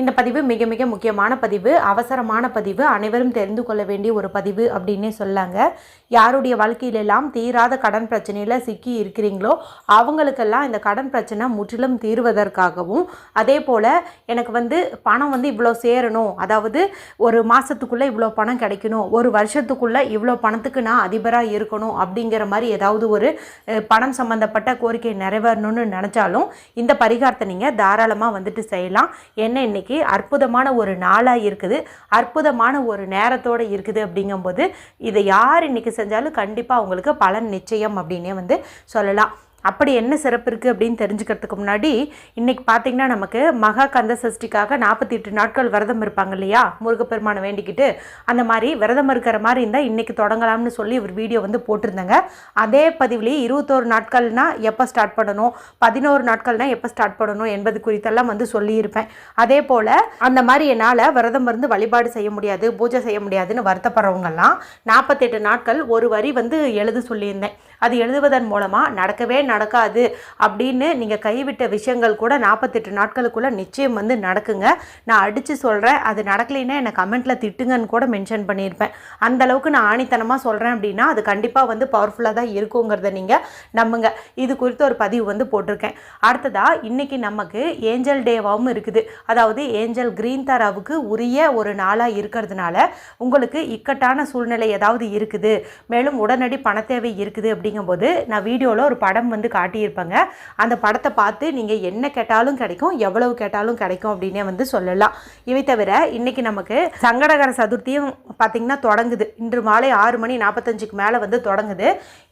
இந்த பதிவு மிக மிக முக்கியமான பதிவு அவசரமான பதிவு. அனைவரும் தெரிந்து கொள்ள வேண்டிய ஒரு பதிவு அப்படின்னே சொல்லாங்க. யாருடைய வாழ்க்கையிலெல்லாம் தீராத கடன் பிரச்சனையில் சிக்கி இருக்கிறீங்களோ அவங்களுக்கெல்லாம் இந்த கடன் பிரச்சனை முற்றிலும் தீர்வதற்காகவும் அதே போல் எனக்கு வந்து பணம் வந்து இவ்வளோ சேரணும் அதாவது ஒரு மாதத்துக்குள்ளே இவ்வளோ பணம் கிடைக்கணும் ஒரு வருஷத்துக்குள்ளே இவ்வளோ பணத்துக்கு நான் அதிபராக இருக்கணும் அப்படிங்கிற மாதிரி ஏதாவது ஒரு பணம் சம்மந்தப்பட்ட கோரிக்கை நிறைவேறணும்னு நினச்சாலும் இந்த பரிகாரத்தை நீங்கள் தாராளமாக வந்துட்டு செய்யலாம். என்ன இன்னைக்கு அற்புதமான ஒரு நாளாக இருக்குது. அற்புதமான ஒரு நேரத்தோடு இருக்குது அப்படிங்கும்போது இதை யார் இன்னைக்கு செஞ்சாலும் கண்டிப்பாக அவங்களுக்கு பலன் நிச்சயம் அப்படின்னே வந்து சொல்லலாம். அப்படி என்ன சிறப்பு இருக்குது அப்படின்னு தெரிஞ்சுக்கிறதுக்கு முன்னாடி இன்னைக்கு பார்த்தீங்கன்னா நமக்கு மகா கந்த சஷ்டிக்காக நாற்பத்தி எட்டு நாட்கள் விரதம் இருப்பாங்க இல்லையா? முருகப்பெருமானை வேண்டிக்கிட்டு அந்த மாதிரி விரதம் இருக்கிற மாதிரி இருந்தால் இன்றைக்கி தொடங்கலாம்னு சொல்லி ஒரு வீடியோ வந்து போட்டிருந்தாங்க. அதே பதிவுலேயே இருபத்தோரு நாட்கள்னால் எப்போ ஸ்டார்ட் பண்ணணும் பதினோரு நாட்கள்னால் எப்போ ஸ்டார்ட் பண்ணணும் என்பது குறித்தெல்லாம் வந்து சொல்லியிருப்பேன். அதே போல் அந்த மாதிரி என்னால் விரதம் இருந்து வழிபாடு செய்ய முடியாது பூஜை செய்ய முடியாதுன்னு வருத்தப்படுறவங்கெல்லாம் நாற்பத்தெட்டு நாட்கள் ஒரு வரி வந்து எழுத சொல்லியிருந்தேன். அது எழுதுவதன் மூலமாக நடக்கவே நடக்காது அப்படின்னு நீங்கள் கைவிட்ட விஷயங்கள் கூட நாற்பத்தெட்டு நாட்களுக்குள்ளே நிச்சயம் வந்து நடக்குங்க. நான் அடித்து சொல்கிறேன் அது நடக்கலைன்னா என்னை கமெண்ட்டில் திட்டுங்கன்னு கூட மென்ஷன் பண்ணியிருப்பேன். அந்த அளவுக்கு நான் ஆணித்தனமாக சொல்கிறேன் அப்படின்னா அது கண்டிப்பாக வந்து பவர்ஃபுல்லாக தான் இருக்குங்கிறத நீங்கள் நம்புங்க. இது குறித்து ஒரு பதிவு வந்து போட்டிருக்கேன். அடுத்ததாக இன்றைக்கி நமக்கு ஏஞ்சல் டேவாகவும் இருக்குது. அதாவது ஏஞ்சல் கிரீன் தாராவுக்கு உரிய ஒரு நாளாக இருக்கிறதுனால உங்களுக்கு இக்கட்டான சூழ்நிலை ஏதாவது இருக்குது. மேலும் உடனடி பணத்தேவை இருக்குது அப்படிங்கும்போது நான் வீடியோவில் ஒரு படம் வந்து காட்டியிருப்பேங்க. அந்த படத்தை பார்த்து நீங்கள் என்ன கேட்டாலும் கிடைக்கும் எவ்வளவு கேட்டாலும் கிடைக்கும் அப்படின்னே வந்து சொல்லலாம். இவை தவிர இன்றைக்கி நமக்கு சங்கடகர சதுர்த்தியும் பார்த்திங்கன்னா தொடங்குது. இன்று மாலை ஆறு மணி நாற்பத்தஞ்சுக்கு மேலே வந்து தொடங்குது.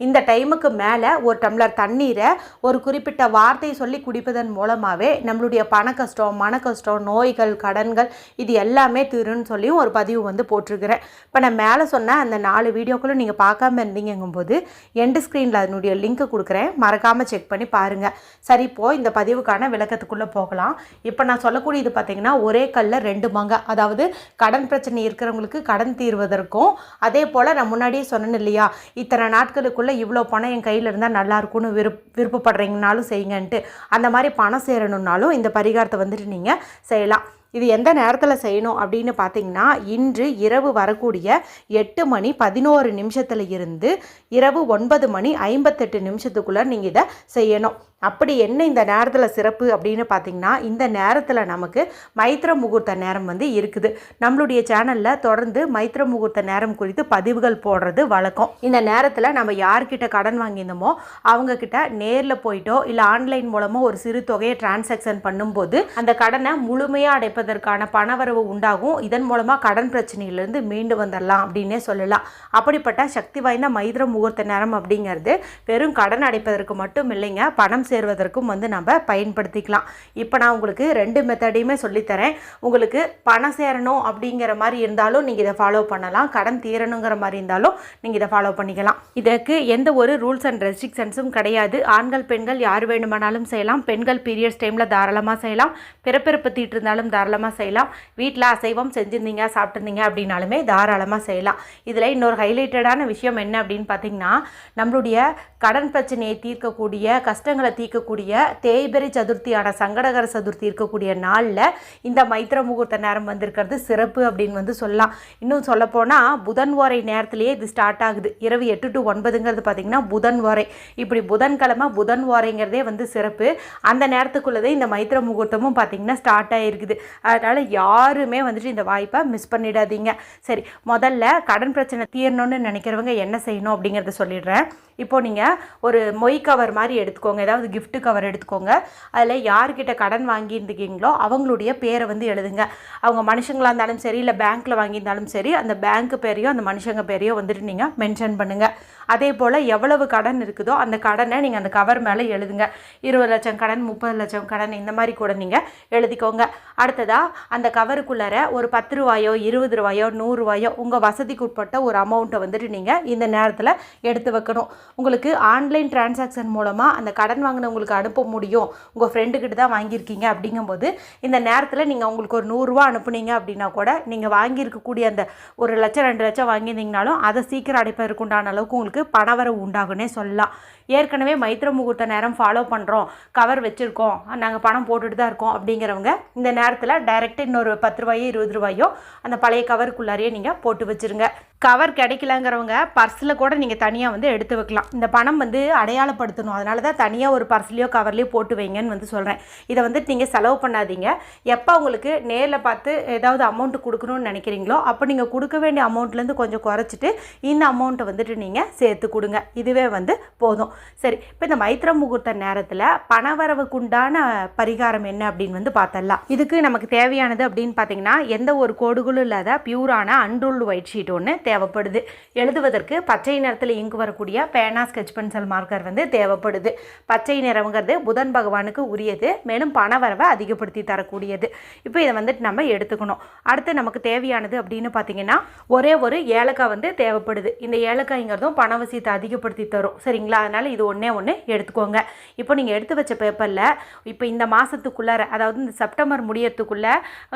இந்த டைமுக்கு மேலே ஒரு டம்ளர் தண்ணீரை ஒரு குறிப்பிட்ட வார்த்தை சொல்லி குடிப்பதன் மூலமாகவே நம்மளுடைய பண கஷ்டம் மன கஷ்டம் நோய்கள் கடன்கள் இது எல்லாமே திருன்னு சொல்லியும் ஒரு பதிவு வந்து போட்டிருக்கிறேன். இப்போ நான் மேலே சொன்ன அந்த நாலு வீடியோக்களும் நீங்கள் பார்க்காம இருந்தீங்கும்போது எண்டு ஸ்க்ரீனில் அதனுடைய லிங்க்கை கொடுக்குறேன். மறக்காமல் செக் பண்ணி பாருங்கள் சரி இப்போது இந்த பதிவுக்கான விளக்கத்துக்குள்ளே போகலாம். இப்போ நான் சொல்லக்கூடியது பார்த்தீங்கன்னா ஒரே கல்லில் ரெண்டு மங்க. அதாவது கடன் பிரச்சனை இருக்கிறவங்களுக்கு கடன் தீர்வதற்கும் அதே போல் நான் முன்னாடியே சொன்னேன் இல்லையா? இத்தனை நாட்களுக்குள்ளே இவ்வளோ பணம் என் கையில் இருந்தால் நல்லா இருக்கும்னு விருப் விருப்பப்படுறீங்கனாலும் செய்யுங்கன்ட்டு. அந்த மாதிரி பணம் சேரணுன்னாலும் இந்த பரிகாரத்தை வந்துட்டு நீங்கள் செய்யலாம். இது எந்த நேரத்தில் செய்யணும் அப்படின்னு பார்த்தீங்கன்னா இன்று இரவு வரக்கூடிய எட்டு மணி பதினோரு நிமிஷத்தில் இருந்து இரவு ஒன்பது மணி ஐம்பத்தெட்டு நிமிஷத்துக்குள்ளே நீங்கள் இதை செய்யணும். அப்படி என்ன இந்த நேரத்தில் சிறப்பு அப்படின்னு பார்த்தீங்கன்னா இந்த நேரத்தில் நமக்கு மைத்திர முகூர்த்த நேரம் வந்து இருக்குது. நம்மளுடைய சேனலில் தொடர்ந்து மைத்திர முகூர்த்த நேரம் குறித்து பதிவுகள் போடுறது வழக்கம். இந்த நேரத்தில் நம்ம யார்கிட்ட கடன் வாங்கியிருந்தோமோ அவங்கக்கிட்ட நேரில் போயிட்டோ இல்லை ஆன்லைன் மூலமாக ஒரு சிறு தொகையை டிரான்சாக்ஷன் பண்ணும்போது அந்த கடனை முழுமையாக அடைப்பதற்கான பணவரவு உண்டாகும். இதன் மூலமாக கடன் பிரச்சனையிலேருந்து மீண்டு வந்துடலாம் அப்படின்னே சொல்லலாம். அப்படிப்பட்ட சக்தி வாய்ந்த மைத்திர முகூர்த்த நேரம் அப்படிங்கிறது வெறும் கடன் அடைப்பதற்கு மட்டும் இல்லைங்க பணம் சேர்வதற்கும் வந்து நம்ம பயன்படுத்திக்கலாம். இப்போ நான் உங்களுக்கு ரெண்டு மெத்தடையுமே சொல்லித்தரேன். உங்களுக்கு பணம் சேரணும் அப்படிங்கிற மாதிரி இருந்தாலும் நீங்கள் இதை ஃபாலோ பண்ணலாம். கடன் தீரணுங்கிற மாதிரி இருந்தாலும் நீங்கள் இதை ஃபாலோ பண்ணிக்கலாம். இதற்கு எந்த ஒரு ரூல்ஸ் அண்ட் ரெஸ்ட்ரிக்ஷன்ஸும் கிடையாது. ஆண்கள் பெண்கள் யார் வேணுமானாலும் செய்யலாம். பெண்கள் பீரியட்ஸ் டைமில் தாராளமாக செய்யலாம். பிறப்பிறப்பு தீட்டு இருந்தாலும் தாராளமாக செய்யலாம். வீட்டில் அசைவம் செஞ்சுருந்தீங்க சாப்பிட்டுருந்தீங்க அப்படின்னாலுமே தாராளமாக செய்யலாம். இதில் இன்னொரு ஹைலைட்டடான விஷயம் என்ன அப்படின்னு பார்த்தீங்கன்னா நம்மளுடைய கடன் பிரச்சனையை தீர்க்கக்கூடிய கஷ்டங்களை தீர்க்கக்கூடிய தேய்பெரி சதுர்த்தியான சங்கடகர சதுர்த்தி இருக்கக்கூடிய நாளில் இந்த மைத்திர முகூர்த்த நேரம் வந்திருக்கிறது. சிறப்பு அப்படின்னு வந்து சொல்லலாம். இன்னும் சொல்லப்போனால் புதன் ஓரை நேரத்திலேயே இது ஸ்டார்ட் ஆகுது. இரவு எட்டு டு ஒன்பதுங்கிறது பார்த்திங்கன்னா புதன் ஓரை இப்படி புதன்கிழமை புதன் ஓரைங்கிறதே வந்து சிறப்பு. அந்த நேரத்துக்குள்ளதே இந்த மைத்திர முகூர்த்தமும் பார்த்திங்கன்னா ஸ்டார்ட் ஆகிருக்குது அதனால் யாருமே வந்துட்டு இந்த வாய்ப்பை மிஸ் பண்ணிடாதீங்க. சரி முதல்ல கடன் பிரச்சனை தீரணும்னு நினைக்கிறவங்க என்ன செய்யணும் அப்படிங்கிறத சொல்லிடுறேன். இப்போ நீங்கள் ஒரு மொய் கவர் மாதிரி எடுத்துக்கோங்க. ஏதாவது கிஃப்ட் கவர் எடுத்துக்கோங்க. அதில் யார்கிட்ட கடன் வாங்கியிருந்தீங்களோ அவங்களுடைய பேரை வந்து எழுதுங்க. அவங்க மனுஷங்களாக இருந்தாலும் சரி இல்லை பேங்க்கில் வாங்கியிருந்தாலும் சரி அந்த பேங்க் பேரையோ அந்த மனுஷங்க பேரையோ வந்துட்டு நீங்கள் மென்ஷன் பண்ணுங்கள் அதே போல் எவ்வளவு கடன் இருக்குதோ அந்த கடனை நீங்கள் அந்த கவர் மேலே எழுதுங்க. இருபது லட்சம் கடன் முப்பது லட்சம் கடன் இந்த மாதிரி கூட நீங்கள் எழுதிக்கோங்க. அடுத்ததாக அந்த கவருக்குள்ளார ஒரு பத்து ரூபாயோ இருபது ரூபாயோ நூறுரூவாயோ உங்கள் வசதிக்கு உட்பட்ட ஒரு அமௌண்ட்டை வந்துட்டு நீங்கள் இந்த நேரத்தில் எடுத்து வைக்கணும். உங்களுக்கு ஆன்லைன் டிரான்சாக்ஷன் மூலமாக அந்த கடன் வாங்கினவங்களுக்கு அனுப்ப முடியும். உங்கள் ஃப்ரெண்டுக்கிட்ட தான் வாங்கியிருக்கீங்க அப்படிங்கும்போது இந்த நேரத்தில் நீங்கள் உங்களுக்கு ஒரு நூறுரூவா அனுப்புனீங்க அப்படின்னா கூட நீங்கள் வாங்கியிருக்கக்கூடிய அந்த ஒரு லட்சம் ரெண்டு லட்சம் வாங்கியிருந்தீங்கனாலும் அதை சீக்கிரம் அடைப்பதற்குண்டான அளவுக்கு உங்களுக்கு பணவரவு உண்டாகுன்னே சொல்லலாம். ஏற்கனவே மைத்திர முகூர்த்த நேரம் ஃபாலோ பண்ணுறோம் கவர் வச்சுருக்கோம். நாங்கள் பணம் போட்டுட்டு தான் இருக்கோம் அப்படிங்கிறவங்க இந்த நேரத்தில் டைரெக்டாக இன்னொரு பத்து ரூபாயோ இருபது ரூபாயோ அந்த பழைய கவருக்குள்ளாரையே நீங்கள் போட்டு வச்சுருங்க. கவர் கிடைக்கலங்கிறவங்க பர்ஸில் கூட நீங்கள் தனியாக வந்து எடுத்து வைக்கலாம். இந்த பணம் வந்து அடையாளப்படுத்தணும். அதனால தான் தனியாக ஒரு பர்ஸ்லேயோ கவர்லேயோ போட்டு வைங்கன்னு வந்து சொல்கிறேன் இதை வந்துட்டு நீங்கள் செலவு பண்ணாதீங்க. எப்போ உங்களுக்கு நேரில் பார்த்து ஏதாவது அமௌண்ட் கொடுக்கணும்னு நினைக்கிறீங்களோ அப்போ நீங்கள் கொடுக்க வேண்டிய அமௌண்ட்லேருந்து கொஞ்சம் குறைச்சிட்டு இந்த அமௌண்ட்டை வந்துட்டு நீங்கள் சேர்த்து கொடுங்க. இதுவே வந்து போதும். சரி இப்போ இந்த மைத்திர முகூர்த்த நேரத்தில் பணவரவுக்குண்டான பரிகாரம் என்ன அப்படின்னு வந்து பார்த்தலாம் இதுக்கு நமக்கு தேவையானது அப்படின்னு பார்த்தீங்கன்னா எந்த ஒரு கோடுகளும் இல்லாத பியூரான அன்ரூல்டு ஒயிட் ஷீட் ஒன்று தேவைப்படுது. எழுதுவதற்கு பச்சை நிறத்தில் இங்கு வரக்கூடிய பேனா ஸ்கெச் பென்சில் மார்க்கர் வந்து தேவைப்படுது. பச்சை நிறங்கிறது புதன் பகவானுக்கு உரியது மேலும் பணவரவை அதிகப்படுத்தி தரக்கூடியது. இப்போ இதை வந்துட்டு நம்ம எடுத்துக்கணும். அடுத்து நமக்கு தேவையானது அப்படின்னு பார்த்தீங்கன்னா ஒரே ஒரு ஏலக்காய் வந்து தேவைப்படுது. இந்த ஏலக்காய்ங்கிறதும் பணவசியத்தை அதிகப்படுத்தி தரும். சரிங்களா? அதனால் இது ஒன்றே ஒன்று எடுத்துக்கோங்க. இப்போ நீங்கள் எடுத்து வச்ச பேப்பரில் இப்போ இந்த மாதத்துக்குள்ளார அதாவது இந்த செப்டம்பர் முடியறதுக்குள்ளே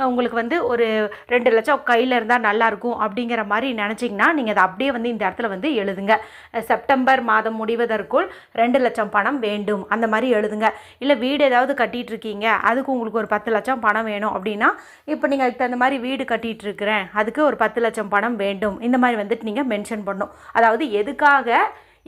உங்களுக்கு வந்து ஒரு ரெண்டு லட்சம் கையில் இருந்தால் நல்லாயிருக்கும் அப்படிங்கிற மாதிரி நினச்சிங்கன்னா நீங்கள் அதை அப்படியே வந்து இந்த இடத்துல வந்து எழுதுங்க. செப்டம்பர் மாதம் முடிவதற்குள் ரெண்டு லட்சம் பணம் வேண்டும் அந்த மாதிரி எழுதுங்க. இல்லை வீடு ஏதாவது கட்டிகிட்ருக்கீங்க இருக்கீங்க அதுக்கு உங்களுக்கு ஒரு பத்து லட்சம் பணம் வேணும் அப்படின்னா இப்போ நீங்கள் அதுக்கு தகுந்த மாதிரி வீடு கட்டிகிட்டுருக்குறேன் அதுக்கு ஒரு பத்து லட்சம் பணம் வேண்டும். இந்த மாதிரி வந்துட்டு நீங்கள் மென்ஷன் பண்ணும் அதாவது எதுக்காக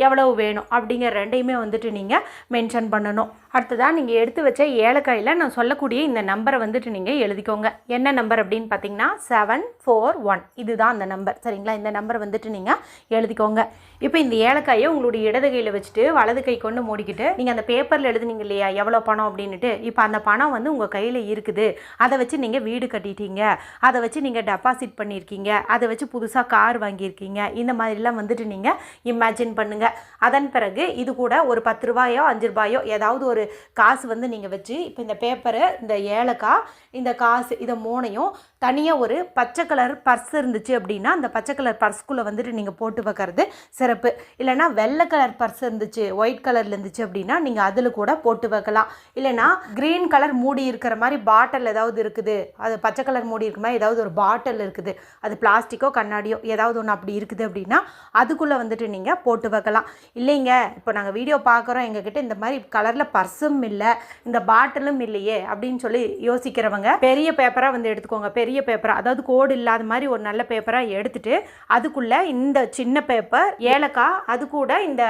எவ்வளவு வேணும் அப்படிங்கிற ரெண்டையுமே வந்துட்டு நீங்கள் மென்ஷன் பண்ணணும். அடுத்ததாக நீங்கள் எடுத்து வச்ச ஏலக்காயில் நான் சொல்லக்கூடிய இந்த நம்பரை வந்துட்டு நீங்கள் எழுதிக்கோங்க. என்ன நம்பர் அப்படின்னு பார்த்தீங்கன்னா செவன் ஃபோர் ஒன் இதுதான் அந்த நம்பர் சரிங்களா? இந்த நம்பரை வந்துட்டு நீங்கள் எழுதிக்கோங்க. இப்போ இந்த ஏலக்காயை உங்களுடைய இடது கையில் வச்சுட்டு வலது கை கொண்டு மூடிக்கிட்டு நீங்கள் அந்த பேப்பரில் எழுதுனீங்க இல்லையா எவ்வளோ பணம் அப்படின்ட்டு இப்போ அந்த பணம் வந்து உங்கள் கையில் இருக்குது. அதை வச்சு நீங்கள் வீடு கட்டிட்டீங்க. அதை வச்சு நீங்கள் டெபாசிட் பண்ணியிருக்கீங்க. அதை வச்சு புதுசாக கார் வாங்கியிருக்கீங்க. இந்த மாதிரிலாம் வந்துட்டு நீங்கள் இமேஜின் பண்ணுங்கள் அதன் பிறகு இது கூட ஒரு பத்து ரூபாயோ அஞ்சு ரூபாயோ ஏதாவது ஒரு காசு வந்து நீங்கள் வச்சு இப்போ இந்த பேப்பரை இந்த ஏலக்காய் இந்த காசு இதை மூணையும் தனியாக ஒரு பச்சை கலர் பர்ஸ் இருந்துச்சு அப்படின்னா அந்த பச்சை கலர் பர்ஸ்குள்ளே வந்துட்டு நீங்கள் போட்டு வைக்கிறது சிறப்பு. இல்லைனா வெள்ளை கலர் பர்ஸ் இருந்துச்சு ஒயிட் கலரில் இருந்துச்சு அப்படின்னா நீங்கள் அதில் கூட போட்டு வைக்கலாம். இல்லைனா க்ரீன் கலர் மூடி இருக்கிற மாதிரி பாட்டில் ஏதாவது இருக்குது. அது பச்சை கலர் மூடி இருக்கிற மாதிரி ஏதாவது ஒரு பாட்டில் இருக்குது. அது பிளாஸ்டிக்கோ கண்ணாடியோ ஏதாவது ஒன்று அப்படி இருக்குது அப்படின்னா அதுக்குள்ளே வந்துட்டு நீங்கள் போட்டு வைக்கலாம். இல்லைங்க இப்போ நாங்கள் வீடியோ பார்க்குறோம் எங்ககிட்ட இந்த மாதிரி கலரில் பர்ஸும் இல்லை இந்த பாட்டிலும் இல்லையே அப்படின்னு சொல்லி யோசிக்கிறவங்க பெரிய பேப்பராக வந்து எடுத்துக்கோங்க. பெரிய பெரிய பேப்பராக அதாவது கோடு இல்லாத மாதிரி ஒரு நல்ல பேப்பராக எடுத்துகிட்டு அதுக்குள்ளே இந்த சின்ன பேப்பர் ஏலக்காய் அது கூட இந்த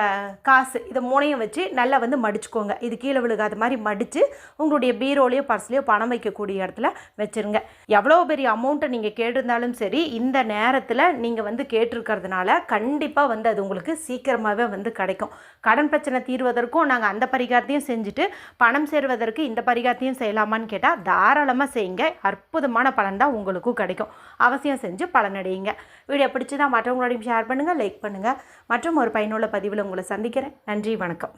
காசு இதை மூணையும் வச்சு நல்லா வந்து மடிச்சுக்கோங்க. இது கீழே விழுகாத மாதிரி மடித்து உங்களுடைய பீரோலையோ பர்ஸ்லையோ பணம் வைக்கக்கூடிய இடத்துல வச்சுருங்க. எவ்வளோ பெரிய அமௌண்ட்டை நீங்கள் கேட்டிருந்தாலும் சரி இந்த நேரத்தில் நீங்கள் வந்து கேட்டிருக்கிறதுனால கண்டிப்பாக வந்து அது உங்களுக்கு சீக்கிரமாகவே வந்து கிடைக்கும். கடன் பிரச்சனை தீர்வதற்கும் நாங்கள் அந்த பரிகாரத்தையும் செஞ்சுட்டு பணம் சேருவதற்கு இந்த பரிகாரத்தையும் செய்யலாமான்னு கேட்டால் தாராளமாக செய்யுங்க. அற்புதமான பலன் தான் உங்களுக்கும் கிடைக்கும். அவசியம் செஞ்சு பலனடையுங்க. வீடியோ பிடிச்சி தான் மற்றவங்களோடையும் ஷேர் பண்ணுங்கள் லைக் பண்ணுங்கள் மற்றும் ஒரு பயனுள்ள பதிவில் உங்களை சந்திக்கிறேன். நன்றி வணக்கம்.